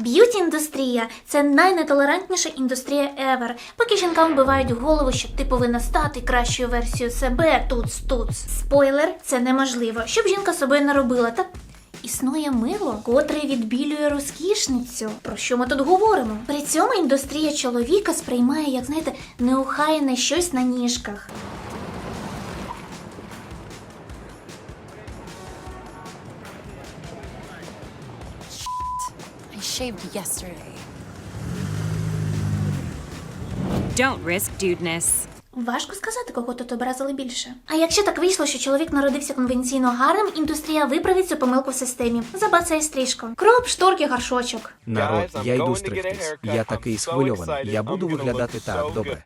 Б'юті індустрія це найнетолерантніша індустрія ever. Поки жінкам вбивають голову, що ти повинна стати кращою версією себе туц. Спойлер, це неможливо. Щоб жінка собою не робила, так. Існує мило, котре відбілює розкішницю. Про що ми тут говоримо? При цьому індустрія чоловіка сприймає, як знаєте, неухайне щось на ніжках. Shaved yesterday. Don't risk dudeness. Важко сказати, кого тут образили більше. А якщо так вийшло, що чоловік народився конвенційно гарним, індустрія виправить цю помилку в системі. Забацає стрижку. Кроп, шторки, гаршочок. Народ, я йду стригтись. Я такий схвильований. Я буду виглядати так добре.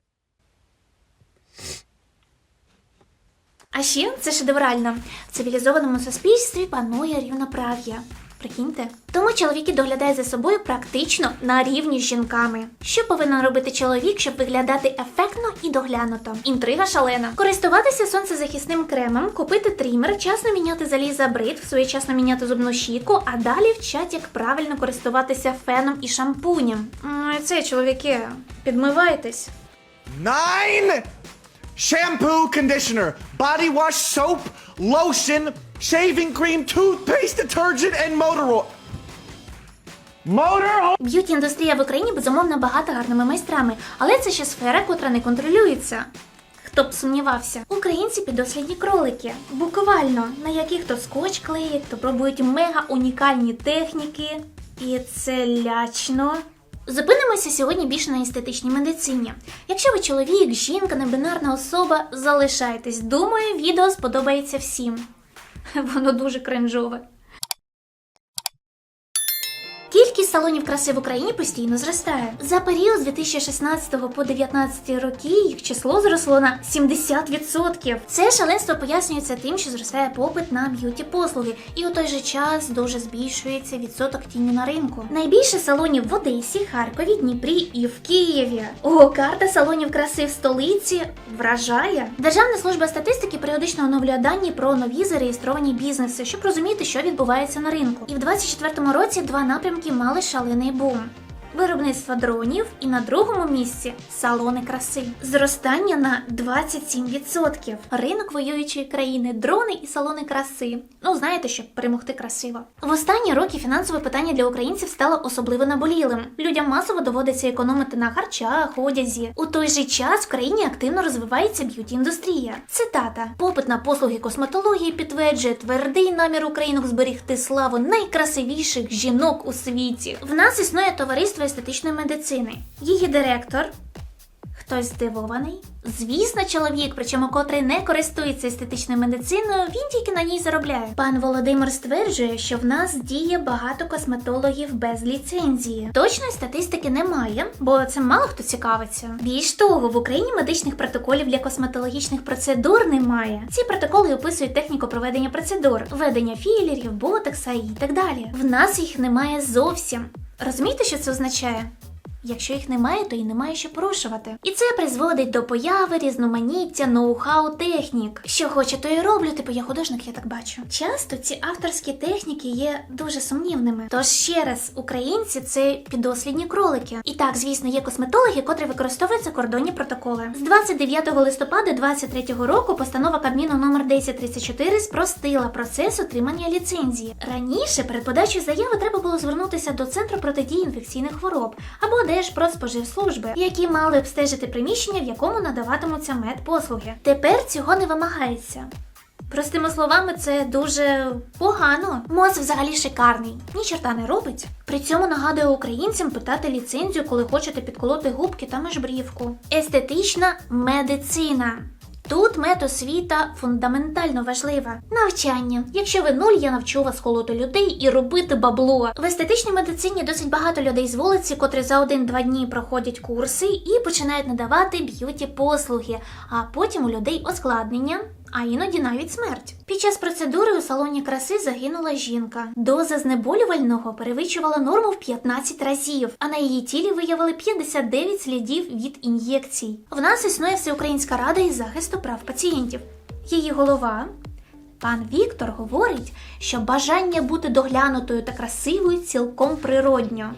А ще це шедеврально. В цивілізованому суспільстві панує рівноправ'я. Прикиньте. Тому чоловіки доглядають за собою практично на рівні з жінками. Що повинен робити чоловік, щоб виглядати ефектно і доглянуто? Інтрига шалена. Користуватися сонцезахисним кремом, купити трімер, часно міняти залізобрид, своєчасно міняти зубну щітку, а далі вчать, як правильно користуватися феном і шампунем. М, Це чоловіки, підмивайтесь. Nine shampoo, conditioner, body wash, soap, lotion, shaving cream, toothpaste, detergent, and motor oil. Motor oil. Б'юті індустрія в Україні безумовно багата гарними майстрами, але це ще сфера, котра не контролюється. Хто б сумнівався, українці підослідні кролики, буквально на яких то скотч клеять, то пробують мега унікальні техніки, і це лячно. Зупинимося сьогодні більше на естетичній медицині. Якщо ви чоловік, жінка, небінарна особа, залишайтесь. Думаю, відео сподобається всім. Воно дуже кринжове. Салонів краси в Україні постійно зростає. За період з 2016 по 2019 роки їх число зросло на 70%. Це шаленство пояснюється тим, що зростає попит на б'юті послуги, і у той же час дуже збільшується відсоток тіню на ринку. Найбільше салонів в Одесі, Харкові, Дніпрі і в Києві. О, карта салонів краси в столиці вражає. Державна служба статистики періодично оновлює дані про нові зареєстровані бізнеси, щоб розуміти, що відбувається на ринку. І в 2024 році два напрямки мали шалений бум. Виробництво дронів і на другому місці салони краси. Зростання на 27%. Ринок воюючої країни, дрони і салони краси. Ну, знаєте, щоб перемогти красиво. В останні роки фінансове питання для українців стало особливо наболілим. Людям масово доводиться економити на харчах, одязі. У той же час в країні активно розвивається б'юті-індустрія. Цитата: попит на послуги косметології підтверджує твердий намір українок зберігти славу найкрасивіших жінок у світі. В нас існує товариство естетичної медицини. Її директор Хтось здивований? Звісно, чоловік, причому котрий не користується естетичною медициною, він тільки на ній заробляє. Пан Володимир стверджує, що в нас діє багато косметологів без ліцензії. Точної статистики немає, бо це мало хто цікавиться. Більш того, в Україні медичних протоколів для косметологічних процедур немає. Ці протоколи описують техніку проведення процедур, введення філерів, ботокса і так далі. В нас їх немає зовсім. Розумієте, що це означає? Якщо їх немає, то і немає що порушувати. І це призводить до появи різноманіття ноу-хау технік. Що хочу, то і роблю, типу я художник, я так бачу. Часто ці авторські техніки є дуже сумнівними. Тож ще раз, українці це підослідні кролики. І так, звісно, є косметологи, котрі використовують закордонні протоколи. З 29 листопада 2023 року постанова Кабміну номер 1034 спростила процес отримання ліцензії. Раніше перед подачею заяви треба було звернутися до центру протидії інфекційних хвороб або Держпродспоживслужби, які мали обстежити приміщення, в якому надаватимуться медпослуги. Тепер цього не вимагається. Простими словами, це дуже погано. МОЗ взагалі шикарний, ні чорта не робить. При цьому нагадує українцям питати ліцензію, коли хочете підколоти губки та межбрівку. Естетична медицина. Тут медосвіта фундаментально важлива. Навчання. Якщо ви нуль, я навчу вас колоти людей і робити бабло. В естетичній медицині досить багато людей з вулиці, котрі за один-два дні проходять курси і починають надавати б'юті послуги, а потім у людей ускладнення. А іноді навіть смерть. Під час процедури у салоні краси загинула жінка. Доза знеболювального перевищувала норму в 15 разів, а на її тілі виявили 59 слідів від ін'єкцій. В нас існує Всеукраїнська рада із захисту прав пацієнтів. Її голова Пан Віктор говорить, що бажання бути доглянутою та красивою цілком природньо.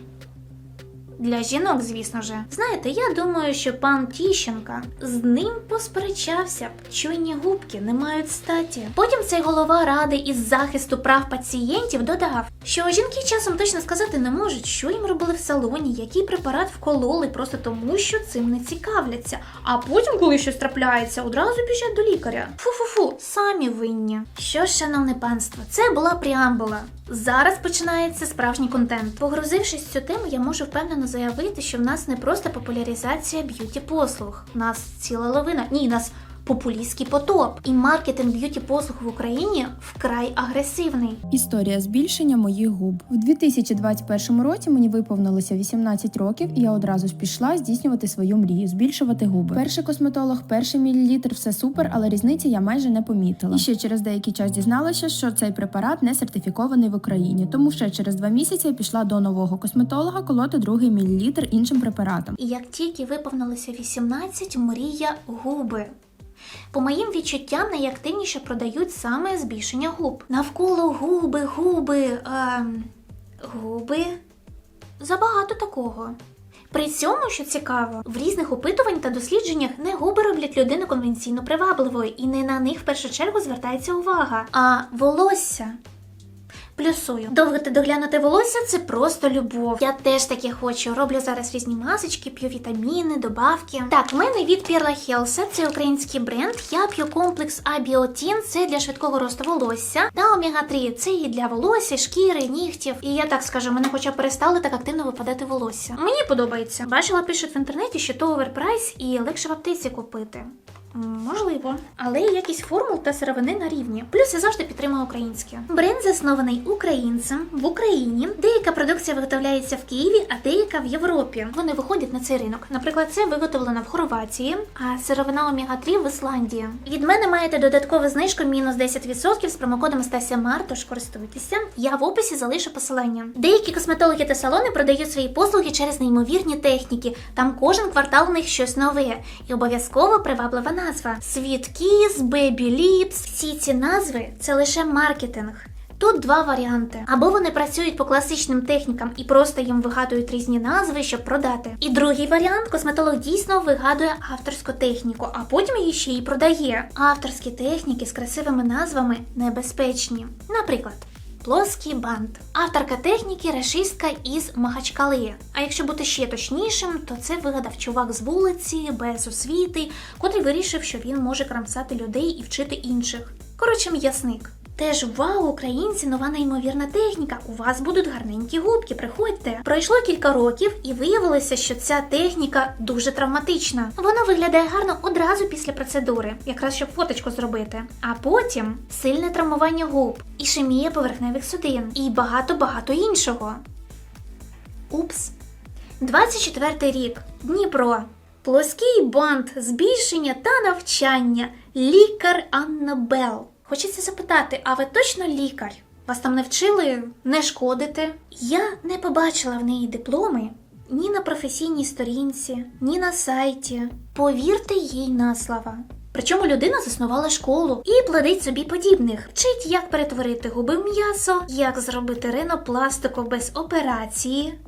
Для жінок, звісно же. Знаєте, я думаю, що пан Тіщенка з ним посперечався б. Чуйні губки не мають статі. Потім цей голова ради із захисту прав пацієнтів додав, що жінки часом точно сказати не можуть, що їм робили в салоні, який препарат вкололи, просто тому, що цим не цікавляться. А потім, коли щось трапляється, одразу біжать до лікаря. Фу-фу-фу, самі винні. Що ж, шановне панство, це була преамбула. Зараз починається справжній контент. Погрузившись в цю тему, я можу впевнено заявити, що в нас не просто популяризація б'юті послуг. Нас ціла лавина. Ні, нас популістський потоп. І маркетинг б'юті послуг в Україні вкрай агресивний. Історія збільшення моїх губ у 2021 році. Мені виповнилося 18 років, і я одразу ж пішла здійснювати свою мрію, збільшувати губи. Перший косметолог, перший мілілітр, все супер, але різниці я майже не помітила. І ще через деякий час дізналася, що цей препарат не сертифікований в Україні. Тому ще через два місяці я пішла до нового косметолога колоти другий мілілітр іншим препаратом. І як тільки виповнилося 18, мрія губи. По моїм відчуттям найактивніше продають саме збільшення губ. Навколо губи, губи, е, губи. Забагато такого. При цьому, що цікаво, в різних опитувань та дослідженнях не губи роблять людину конвенційно привабливою, і не на них в першу чергу звертається увага, а волосся. Плюсую. Довго ти доглянути волосся це просто любов. Я теж таке хочу. Роблю зараз різні масочки, п'ю вітаміни, добавки. Так, в мене від Perla Health, це український бренд. Я п'ю комплекс Абіотін, це для швидкого росту волосся. Та омега 3 це і для волосся, шкіри, нігтів. І я так скажу, мене хоча б перестало так активно випадати волосся. Мені подобається. Бачила, пишуть в інтернеті, що то оверпрайс і легше в аптеці купити. Можливо, але є якісь формул та сировини на рівні. Плюс я завжди підтримую українське. Бренд заснований українцем в Україні. Деяка продукція виготовляється в Києві, а деяка в Європі. Вони виходять на цей ринок. Наприклад, це виготовлено в Хорватії, а сировина омега 3 в Ісландії. Від мене маєте додаткову знижку мінус 10% з промокодом Стася Мар, тож користуйтеся. Я в описі залишу посилання. Деякі косметологи та салони продають свої послуги через неймовірні техніки. Там кожен квартал у них щось нове. І обов'язково приваблива назва. Sweet Kiss, Baby Lips. Всі ці назви це лише маркетинг. Тут два варіанти: або вони працюють по класичним технікам і просто їм вигадують різні назви, щоб продати. І другий варіант косметолог дійсно вигадує авторську техніку, а потім її ще й продає. Авторські техніки з красивими назвами небезпечні. Наприклад. Плоский бант. Авторка техніки решистка із Махачкали. А якщо бути ще точнішим, то це вигадав чувак з вулиці, без освіти, котрий вирішив, що він може крамсати людей і вчити інших. Коротше, м'ясник. Теж вау, українці, нова неймовірна техніка. У вас будуть гарненькі губки, приходьте. Пройшло кілька років і виявилося, що ця техніка дуже травматична. Вона виглядає гарно одразу після процедури, якраз щоб фоточку зробити. А потім сильне травмування губ, ішемія поверхневих судин і багато-багато іншого. Упс. 24 рік. Дніпро. Плоский бант, збільшення та навчання. Лікар Анна Бел. Хочеться запитати, а ви точно лікар? Вас там не вчили не шкодити? Я не побачила в неї дипломи ні на професійній сторінці, ні на сайті. Повірте їй на слова. Причому людина заснувала школу і плодить собі подібних. Вчить, як перетворити губи в м'ясо, як зробити ринопластику без операції.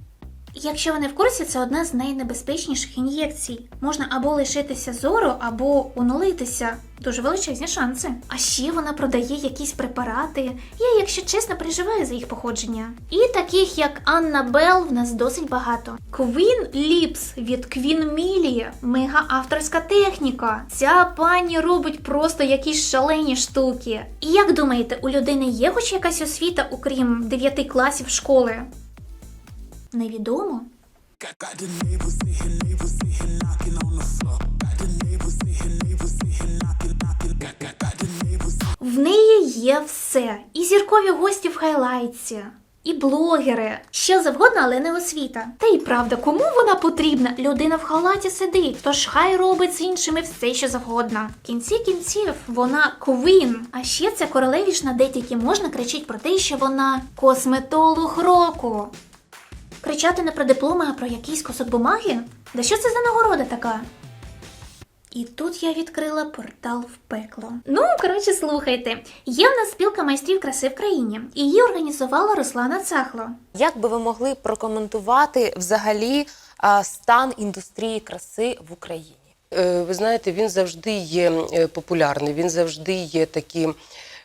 Якщо ви не в курсі, це одна з найнебезпечніших ін'єкцій. Можна або лишитися зору, або онулитися. Дуже величезні шанси. А ще вона продає якісь препарати. Я, якщо чесно, переживаю за їх походження. І таких, як Анна Белл, в нас досить багато. Queen Lips від Queen Millie. Мега авторська техніка. Ця пані робить просто якісь шалені штуки. І як думаєте, у людини є хоч якась освіта, окрім 9 класів школи? Невідомо. В неї є все. І зіркові гості в хайлайтсі, і блогери. Що завгодно, але не освіта. Та й правда, кому вона потрібна? Людина в халаті сидить, тож хай робить з іншими все, що завгодно. В кінці кінців вона квін. А ще ця королевішна, де тільки можна кричить про те, що вона косметолог року. Кричати не про дипломи, а про якийсь кусок бумаги? Да що це за нагорода така? І тут я відкрила портал в пекло. Ну, коротше, слухайте. Є в нас спілка майстрів краси в країні. і Її організувала Руслана Цахло. Як би ви могли прокоментувати взагалі а, стан індустрії краси в Україні? Е, Ви знаєте, він завжди є е, популярний, він завжди є таким.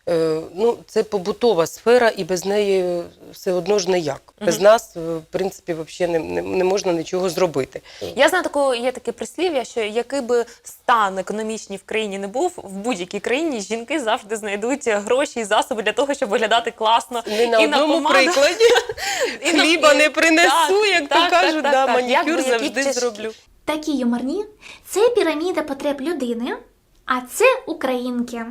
Е, Ну, це побутова сфера, і без неї все одно ж ніяк. Без нас, е, в принципі, взагалі не, не, не можна нічого зробити. Я знаю таку, є таке прислів'я, що який би стан економічний в країні не був, в будь-якій країні жінки завжди знайдуть гроші і засоби для того, щоб виглядати класно. Не на і одному помаду, прикладі і хліба і- не принесу, Так, як так, то так, кажуть, так, да, так. Манікюр які завжди тяжкі- зроблю. Такі юморні це піраміда потреб людини, а це українки.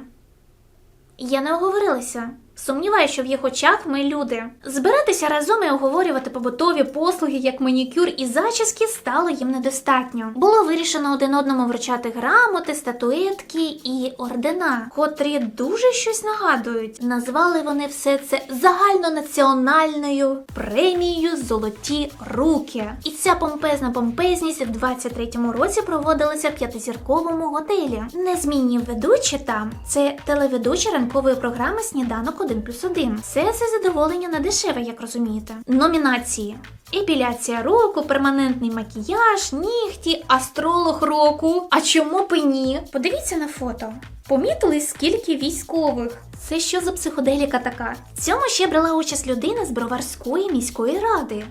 Я не оговорилася. Сумніваюся, що в їх очах ми люди. Збиратися разом і оговорювати побутові послуги, як манікюр і зачіски, стало їм недостатньо. Було вирішено один одному вручати грамоти, статуетки і ордена, котрі дуже щось нагадують. Назвали вони все це загальнонаціональною премією Золоті руки. І ця помпезна помпезність в 23-му році проводилася в п'ятизірковому готелі. Незмінні ведучі там це телеведучі ранкової програми Сніданок 1 плюс 1. Все це задоволення не дешеве, як розумієте. Номінації. Епіляція року, перманентний макіяж, нігті, астролог року. А чому б ні? Подивіться на фото. Помітили, скільки військових? Це що за психоделіка така? В цьому ще брала участь людина з Броварської міської ради.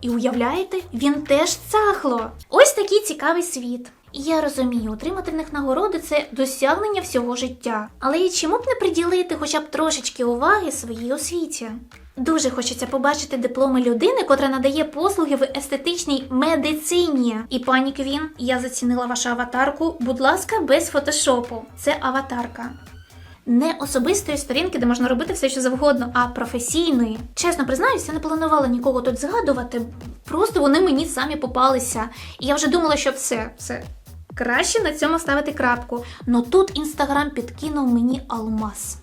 І уявляєте, він теж цахло. Ось такий цікавий світ. Я розумію, отримати в них нагороди це досягнення всього життя. Але і чому б не приділити хоча б трошечки уваги своїй освіті? Дуже хочеться побачити дипломи людини, котра надає послуги в естетичній медицині. І пані Квін, я зацінила вашу аватарку. Будь ласка, без фотошопу. Це аватарка. Не особистої сторінки, де можна робити все, що завгодно, а професійної. Чесно признаюся, не планувала нікого тут згадувати. Просто вони мені самі попалися. І я вже думала, що все, все. Краще на цьому ставити крапку. Но тут інстаграм підкинув мені алмаз.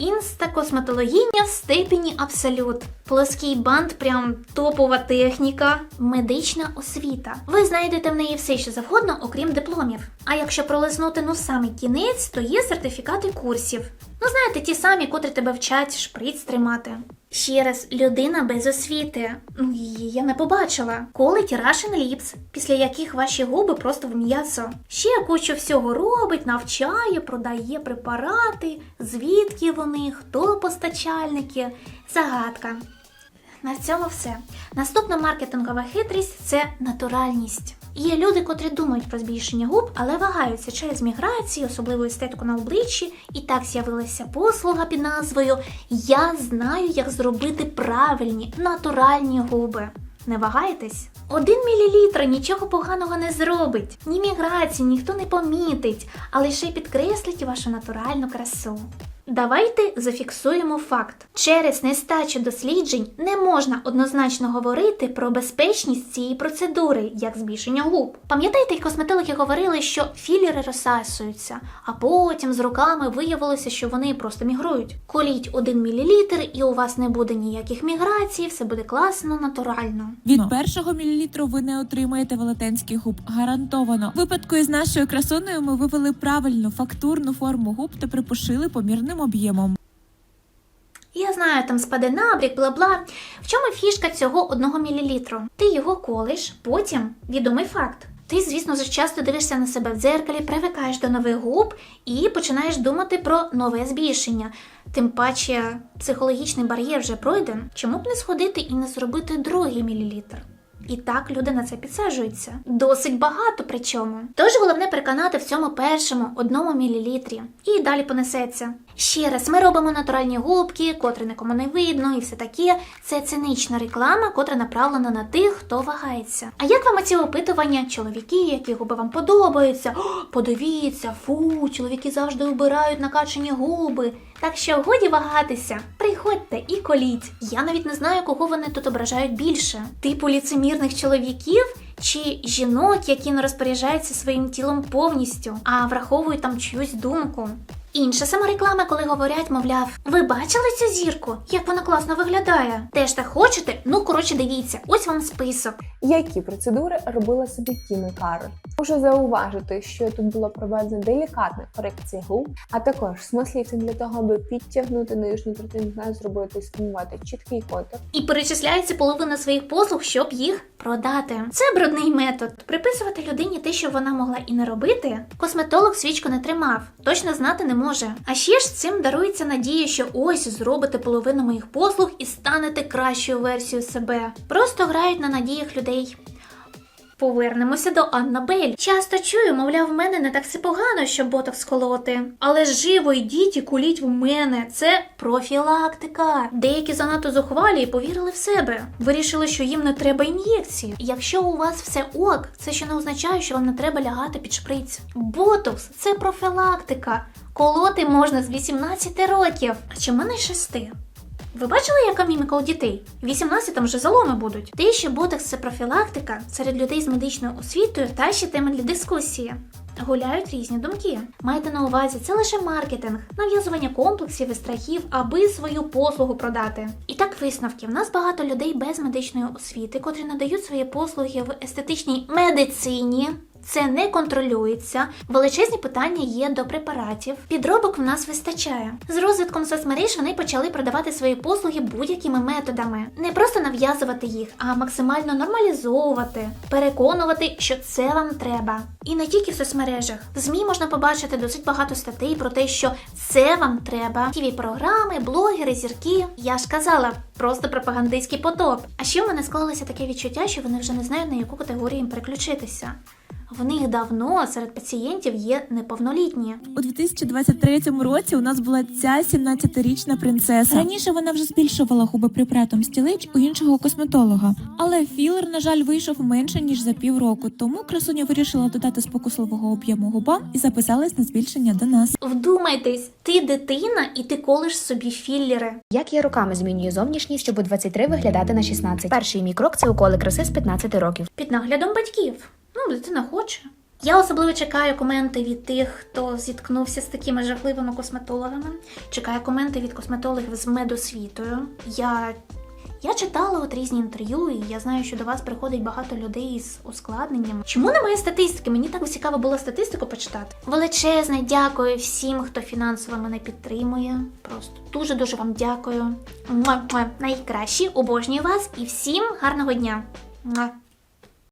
Інста-косметологиня в степені абсолют. Плоский бант, прям топова техніка, медична освіта. Ви знайдете в неї все, що завгодно, окрім дипломів. А якщо пролизнути ну самий кінець, то є сертифікати курсів. Ну, знаєте, ті самі, котрі тебе вчать шприц тримати. Ще раз, людина без освіти. Ну, її я не побачила. Колить Russian Lips, після яких ваші губи просто в м'ясо. Ще кучу всього робить, навчає, продає препарати, звідки вони, хто постачальники. Загадка. На цьому все. Наступна маркетингова хитрість це натуральність. Є люди, котрі думають про збільшення губ, але вагаються через міграцію, особливу естетику на обличчі, і так з'явилася послуга під назвою Я знаю, як зробити правильні натуральні губи. Не вагаєтесь? Один мілілітр нічого поганого не зробить. Ні міграції ніхто не помітить, а лише підкреслить вашу натуральну красу. Давайте зафіксуємо факт: через нестачу досліджень не можна однозначно говорити про безпечність цієї процедури, як збільшення губ. Пам'ятаєте, косметологи говорили, що філери розсасуються, а потім з роками виявилося, що вони просто мігрують. Коліть 1 мл і у вас не буде ніяких міграцій, все буде класно, натурально. Від першого мілілітру ви не отримаєте велетенських губ. Гарантовано. В випадку із нашою красунею ми вивели правильну фактурну форму губ та припушили помірним об'ємом. Я знаю, там спаде набрік, бла-бла. В чому фішка цього 1 мл? Ти його колиш, потім відомий факт. Ти, звісно, ж часто дивишся на себе в дзеркалі, привикаєш до нових губ і починаєш думати про нове збільшення. Тим паче психологічний бар'єр вже пройден. Чому б не сходити і не зробити другий мілілітр? І так люди на це підсаджуються. Досить багато причому. Тож головне переконати в цьому першому одному мілілітрі. І далі понесеться. Ще раз, ми робимо натуральні губки, котрі нікому не видно, і все таке. Це цинична реклама, котра направлена на тих, хто вагається. А як вам оці опитування? Чоловіки, які губи вам подобаються? О, подивіться, фу, чоловіки завжди обирають накачані губи. Так що годі вагатися, приходьте і коліть. Я навіть не знаю, кого вони тут ображають більше: типу ліцемірних чоловіків чи жінок, які не розпоряджаються своїм тілом повністю, а враховують там чиюсь думку. Інша самореклама, коли говорять, мовляв, ви бачили цю зірку? Як вона класно виглядає? Теж так хочете? Ну коротше, дивіться, ось вам список. Які процедури робила собі Тіна Кароль? Можу зауважити, що тут було проведено делікатна корекція губ, а також смислівцем для того, аби підтягнути нижню третину та зробити сформувати чіткий контур. І перечисляється половина своїх послуг, щоб їх продати. Це брудний метод. Приписувати людині те, що вона могла і не робити. Косметолог свічку не тримав, точно знати не може. А ще ж цим дарується надія, що ось зробите половину моїх послуг і станете кращою версією себе. Просто грають на надіях людей. Повернемося до Аннабель. Часто чую, мовляв, в мене не так все погано, щоб ботокс колоти. Але живо йдіть і куліть в мене. Це профілактика. Деякі занадто зухвалі і повірили в себе. Вирішили, що їм не треба ін'єкції. Якщо у вас все ок, це ще не означає, що вам не треба лягати під шприц. Ботокс це профілактика. Колоти можна з 18 років, а чи мене 6. Ви бачили, яка міміка у дітей? 18 вже заломи будуть. Те, що ботекс це профілактика серед людей з медичною освітою та ще тема для дискусії. Гуляють різні думки. Майте на увазі, це лише маркетинг, нав'язування комплексів і страхів, аби свою послугу продати. І так висновки. В нас багато людей без медичної освіти, котрі надають свої послуги в естетичній медицині. Це не контролюється. Величезні питання є до препаратів. Підробок в нас вистачає. З розвитком соцмереж вони почали продавати свої послуги будь-якими методами, не просто нав'язувати їх, а максимально нормалізовувати, переконувати, що це вам треба. І не тільки в соцмережах. В ЗМІ можна побачити досить багато статей про те, що це вам треба. тіві програми, блогери, зірки. Я ж казала, просто пропагандистський потоп. А ще в мене склалося таке відчуття, що вони вже не знають на яку категорію їм переключитися. В них давно серед пацієнтів є неповнолітні. У 2023 році у нас була ця 17-річна принцеса. Раніше вона вже збільшувала губи препаратом стілич у іншого косметолога, але філер, на жаль, вийшов менше ніж за півроку. Тому красуня вирішила додати спокусливого об'єму губам і записалась на збільшення до нас. Вдумайтесь, ти дитина і ти колиш собі філлери. Як я роками змінюю зовнішність, щоб у 23 виглядати на 16. Перший мій крок це уколи краси з 15 років. Під наглядом батьків. Ну, дитина хоче. Я особливо чекаю коменти від тих, хто зіткнувся з такими жахливими косметологами. Чекаю коменти від косметологів з медосвітою. Я. Я читала от різні інтерв'ю, і я знаю, що до вас приходить багато людей з ускладненням. Чому немає статистики? Мені так цікаво було статистику почитати. Величезне дякую всім, хто фінансово мене підтримує. Просто дуже дуже вам дякую. Найкращі, обожнюю вас і всім гарного дня.